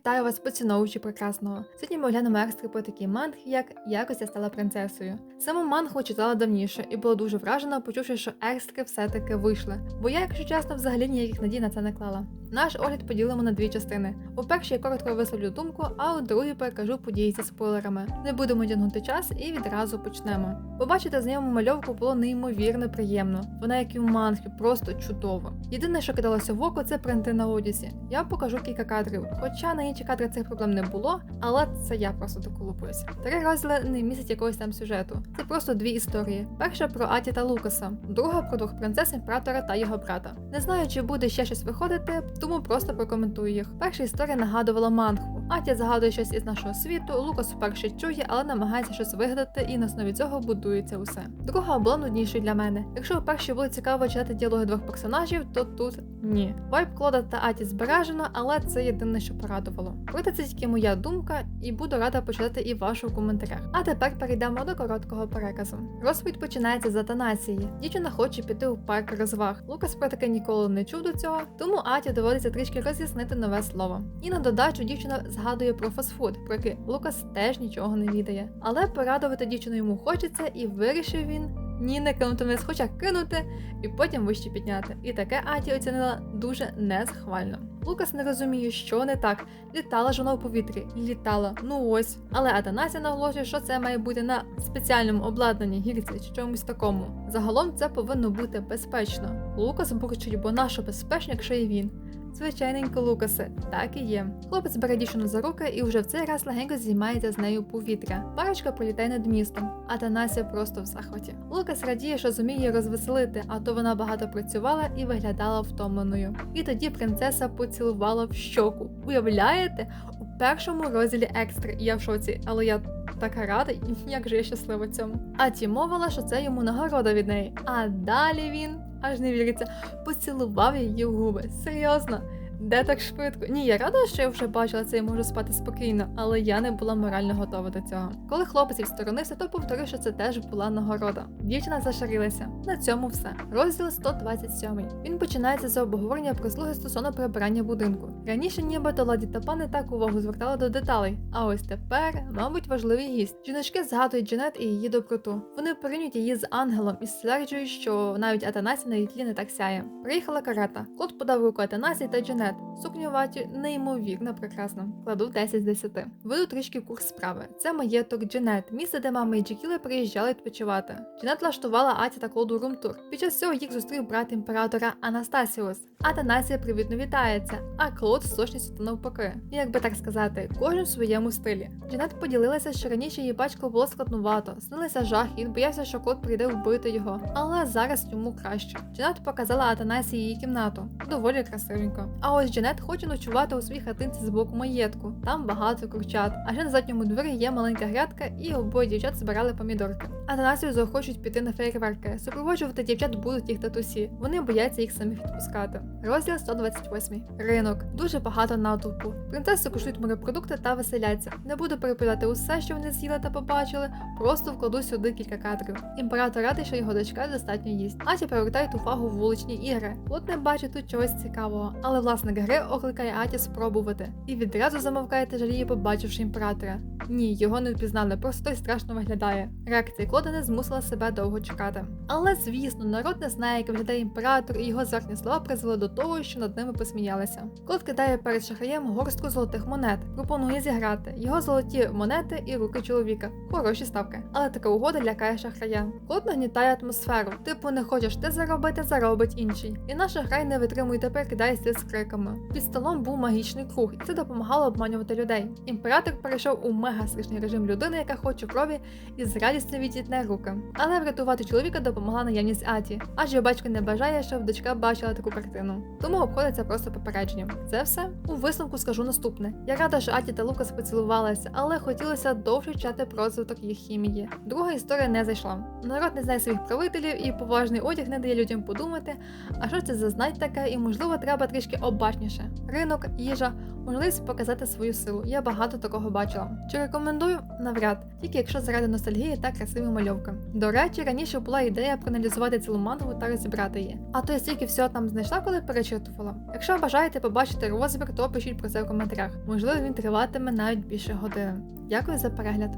Вітаю вас, поціновувачі прекрасного. Сьогодні ми оглянемо екстри про такій манги, як Якось я стала принцесою. Саму мангу читала давніше і була дуже вражена, почувши, що екстри все-таки вийшли. Бо я, якщо чесно, взагалі ніяких надій на це не клала. Наш огляд поділимо на дві частини. У першій я коротко висловлю думку, а у другій перекажу події зі спойлерами. Не будемо тягнути час і відразу почнемо. Побачити знайому мальовку було неймовірно приємно. Вона, як і в манхі, просто чудова. Єдине, що кидалося в око, це принти на одязі. Я покажу кілька кадрів, хоча на інші кадри цих проблем не було, але це я просто доколупуюся. Три розділи не містять якогось там сюжету. Це просто дві історії. Перша про Аті та Лукаса, друга про двох принцес імператора та його брата. Не знаю, чи буде ще щось виходити, тому просто прокоментую їх. Перша історія нагадувала мангу. Атя згадує щось із нашого світу, Лукас вперше чує, але намагається щось вигадати, і на основі цього будується усе. Друга була нуднішою для мене. Якщо у першій було цікаво читати діалоги двох персонажів, то тут ні. Вайб Клода та Аті збережено, але це єдине, що порадувало. Проте це тільки моя думка, і буду рада почитати і вашу коментарях. А тепер перейдемо до короткого переказу. Розповідь починається з Атанасії. Дівчина хоче піти у парк розваг. Лукас про таке ніколи не чув до цього, тому Аті доводиться трішки роз'яснити нове слово. І на додачу дівчина згадує про фастфуд, про який Лукас теж нічого не відає. Але порадувати дівчину йому хочеться, і вирішив він. Ні, не кинути вниз, хоча кинути і потім вище підняти. І таке Аті оцінила дуже несхвально. Лукас не розуміє, що не так. Літала ж вона у повітрі, літала, ну ось. Але Атанасія наголошує, що це має бути на спеціальному обладнанні гірці чи чомусь такому. Загалом це повинно бути безпечно. Лукас бурчить, бо нащо безпечно, якщо і він. Звичайненько, Лукасе, так і є. Хлопець бере дівчину за руки і вже в цей раз легенько зіймається з нею повітря. Парочка політає над містом, а Танася просто в захваті. Лукас радіє, що зуміє її розвеселити, а то вона багато працювала і виглядала втомленою. І тоді принцеса поцілувала в щоку. Уявляєте? У першому розділі екстри. Я в шоці, але я така рада, як же я щаслива цьому. А ті мовила, що це йому нагорода від неї. А далі він аж не віриться, поцілував її в губи. Серйозно. Де так швидко? Ні, я рада, що я вже бачила це і можу спати спокійно, але я не була морально готова до цього. Коли хлопець відсторонився, то повторив, що це теж була нагорода. Дівчина зашарілася. На цьому все. Розділ 127. Він починається з обговорення про слуги стосовно прибирання будинку. Раніше нібито ладі та пани так увагу звертали до деталей. А ось тепер, мабуть, важливий гість. Жіночки згадують Джанет і її доброту. Вони порівнюють її з ангелом і стверджують, що навіть Атанасі на її тлі не так сяє. Приїхала карета. Клод подав руку Атанасі та Джанет. Сукню ваті неймовірно прекрасно. Кладу 10 з 10. Веду трішки курс справи. Це маєток Джанет, місце, де мама і Джекіли приїжджали відпочивати. Джанет влаштувала Аті та Клоду румтур. Під час цього їх зустрів брат імператора Анастасіус. Атанасія привітно вітається, а Клод з сочністю та навпаки. Як би так сказати, кожен в своєму стилі. Джанет поділилася, що раніше її батько було складнувато, снилися жах, і він боявся, що Клод прийде вбити його. Але зараз йому краще. Джанет показала Атанасії її кімнату. Доволі красивенько. А ось Джанет хоче ночувати у своїй хатинці з боку маєтку. Там багато курчат. А ще на задньому дворі є маленька грядка, і обоє дівчат збирали помідорки. Атанасію захочуть піти на фейерверки. Супроводжувати дівчат будуть їх татусі. Вони бояться їх самих відпускати. Розділ 128. Ринок. Дуже багато натовпу. Принцеси куштують морепродукти та веселяться. Не буду переповідати усе, що вони з'їли та побачили, просто вкладу сюди кілька кадрів. Імператор радий, що його дочка достатньо їсть. Аті привертають увагу вуличні ігри. Плот не бачить тут чогось цікавого, але власник гри окликає Аті спробувати. І відразу замовкає та побачивши імператора. Ні, його не впізнали, просто той страшно виглядає. Реакція Клода не змусила себе довго чекати. Але звісно, народ не знає, як виглядає імператор, і його зверхні слова призвели до того, що над ними посміялися. Клод кидає перед шахраєм горстку золотих монет, пропонує зіграти його золоті монети і руки чоловіка. Хороші ставки. Але така угода лякає шахрая. Клод нагнітає атмосферу. Типу, не хочеш ти заробити, заробить інший. І наш шахрай не витримує тепер кидається з криками. Під столом був магічний круг, і це допомагало обманювати людей. Імператор перейшов у мега страшний режим людини, яка хоче крові, і з радістю відітне руки. Але врятувати чоловіка допомогла наявність Аті, адже батько не бажає, щоб дочка бачила таку картину. Тому обходиться просто попередженням. Це все у висновку скажу наступне. Я рада, що Аті та Лукас поцілувалися, але хотілося довше чати про розвиток їх хімії. Друга історія не зайшла. Народ не знає своїх правителів, і поважний одяг не дає людям подумати, а що це за знать таке, і можливо треба трішки обачніше. Ринок, їжа, можливість показати свою силу. Я багато такого бачила. Чи рекомендую? Навряд, тільки якщо заради ностальгії та красиві мальовки. До речі, раніше була ідея проаналізувати цілу мангу та розібрати її. А то я стільки всього там знайшла, коли перечитувала. Якщо бажаєте побачити розбір, то пишіть про це в коментарях. Можливо, він триватиме навіть більше години. Дякую за перегляд.